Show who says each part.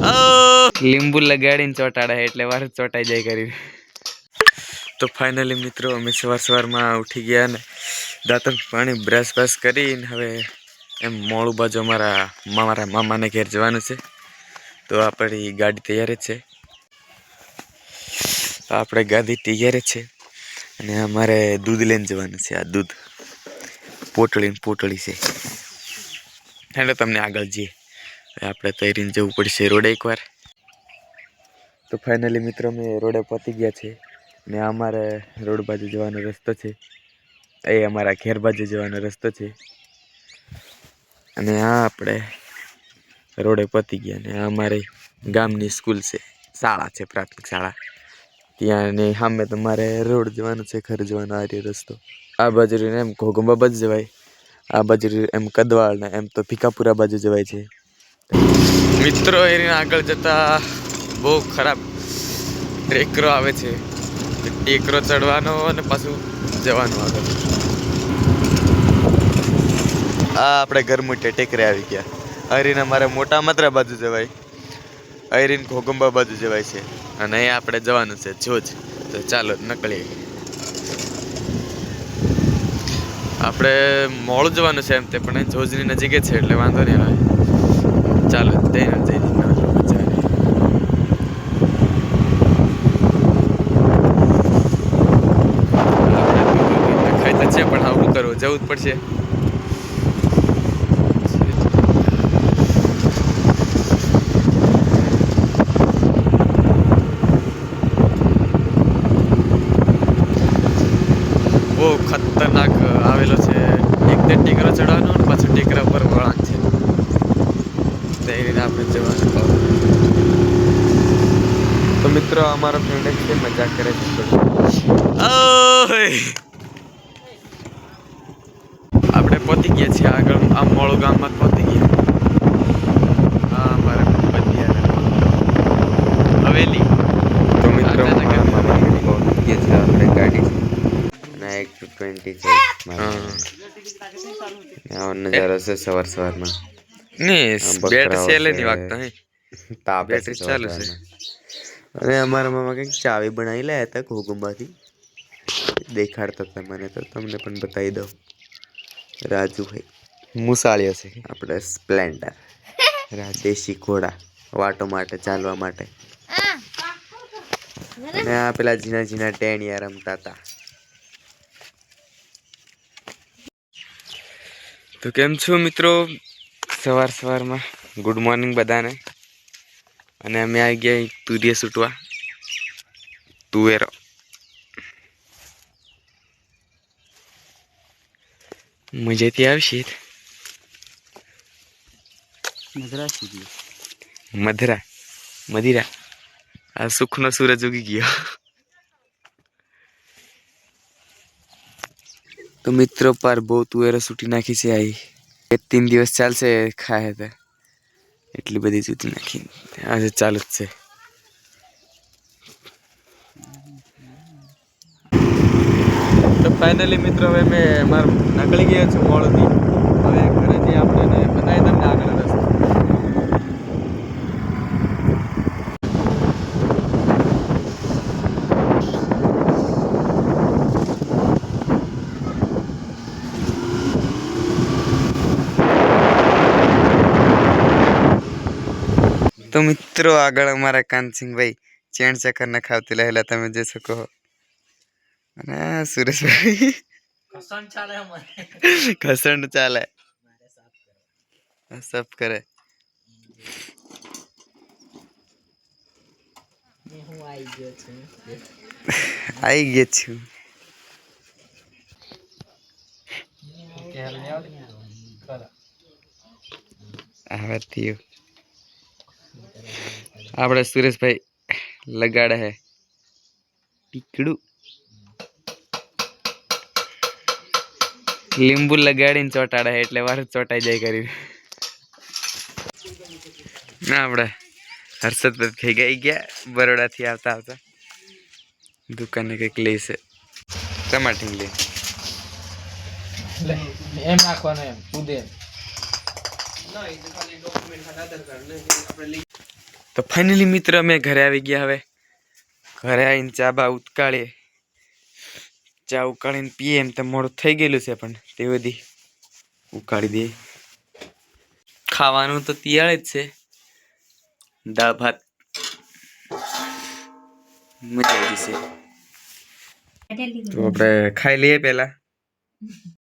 Speaker 1: લીંબુ લગાડીને ચોટાડે એટલે વાર ચોંટાઈ જાય કરી તો ફાઇનલી મિત્રો અમે સવાર સવારમાં ઉઠી ગયા ને દાંતણ પાણી બ્રશ બ્રશ કરીને હવે એમ મોડું બાજુ અમારા મારા મામાને ઘેર જવાનું છે. તો આપણી ગાડી તૈયાર જ છે. તો આપણે ગાડી તૈયાર જ છે અને અમારે દૂધ લઈને જવાનું છે આ દૂધ. પોટળી પોટળી છે. એટલે તમને આગળ જઈએ. આપણે તૈરીને જવું પડશે રોડે એકવાર. તો ફાઇનલી મિત્રો, અમે રોડે પહોંચી ગયા છે ને અમારે રોડ બાજુ જવાનો રસ્તો છે. એ અમારા ઘેર બાજુ જવાનો રસ્તો છે. અને આ આપણે રોડે પહોંચી ગયા ને અમારે ગામની સ્કૂલ છે, શાળા છે, પ્રાથમિક શાળા. ત્યાં ને સામે તમારે રોડ જવાનું છે, ઘર જવાનો, આ રસ્તો. આ બાજુ એમ ઘોઘંબા બાજુ જવાય. આ બાજુ એમ કદવાળ ને એમ તો ભીકાપુરા બાજુ જવાય છે. મિત્રો, એની આગળ જતાં બહુ ખરાબ ટેકરો આવે છે. ટેકરો ચડવાનો અને પાછું જવાનું આગળ. આ આપણે ઘર મોટે ટેકરે આવી ગયા. અરીને અમારે મોટા માત્ર બાજુ જવાય. અરીન ઘોગંબા બાજુ જવાય છે. અને અહીંયા આપણે જવાનું છે જોજ. તો ચાલો નકળીએ આપણે મોડું જવાનું છે એમ તે, પણ જોજની નજીક છે, એટલે વાંધો નહીં આવે. ચાલો તે જઈ છે, પણ આવું કરવું જવું જ પડશે. બહુ ખતરનાક આવેલો છે. એક તે ટેકરો ચડવાનો પાછું ટેકરા ઉપર વળાંક છે. રીતે આપણે જવાનું તો મિત્રો અમારો ફ્રેન્ડ છે મજાક કરે છે. આપણે પહોંચી ગયા છીએ આગળ આ મોડું ગામમાં પહોંચી ગયા. આ અમારા હવેલી. તો મિત્રો પહોંચી ગયા છે આપણે ગાડી એક ટ્વેન્ટી છે નજારો છે સવાર સવારમાં.
Speaker 2: ની
Speaker 1: આમ
Speaker 2: બેટ સેલે ની વાગતા હે
Speaker 1: તાપ
Speaker 2: બેટરી ચાલુ છે.
Speaker 1: અને અમારા મામા કંઈક ચાવી બનાવી લાયા હતા ઘોગંબાથી દેખાડતા હતા મને તો. તમને પણ બતાવી દઉં. રાજુભાઈ. મુસાળીઓ છે. આપણે સ્પ્લેન્ડર. રાજેશી ઘોડા. વાટો માટે ચાલવા માટે. અને આ પેલા ઝીણા ઝીણા ટેણિયા રમતા હતા. તો કેમ છો મિત્રો? સવાર સવારમાં. ગુડ મોર્નિંગ બધાને. અને અમે આવી ગયા તુરિયા સૂટવા. તુવેરો. મજેથી આવશે? મધરા મધિરા. આ સુખનો સૂરજ ઉગી ગયો. તો મિત્રો પર બહુ તુવેરો સૂટી નાખી છે આઈ. બે ત્રણ દિવસ ચાલશે, ખાય તો એટલી બધી સૂટી નાખી. આજે ચાલુ જ છે. તો ફાઇનલી મિત્રો, હવે મેં મારું નીકળી ગયો છું મોડથી હવે ઘરેથી આપણે બતાવી તમને આગળ રસ્તો તો મિત્રો આગળ અમારા કાનસિંહભાઈ ચેણ ચક્કર નખાવતી ખાવતી રહેલા તમે જે શકો અને સુરેશભાઈ? ઘસણ ચાલે સબ કરે. આઈ ગયો છું. હવે થયું આપણે સુરેશભાઈ લગાડે હે. ટીકડું. લીંબુ લગાડીને ચોટાડે હે એટલે વાર ચોટાઈ જાય કરી ના આપણે હર્ષદભાઈ થઈ ગઈ ગયા બરોડાથી આવતા આવતા. દુકાને કંઈક લઈશે ટમાટી લઈ
Speaker 3: એમ નાખવાનું એમ
Speaker 1: તો તો ફાઇનલી મિત્ર અમે ઘરે આવી ગયા હવે. ઘરે આવીને ચા બા ઉકાળીએ. ચા ઉકાળીને પીએ એમ તો મોડું થઈ ગયેલું છે પણ તે બધી ઉકાળી દઈએ. ખાવાનું તો તિયાળ જ છે. દાળ ભાત. મજા આવી જશે તો આપણે ખાઈ લઈએ પહેલા.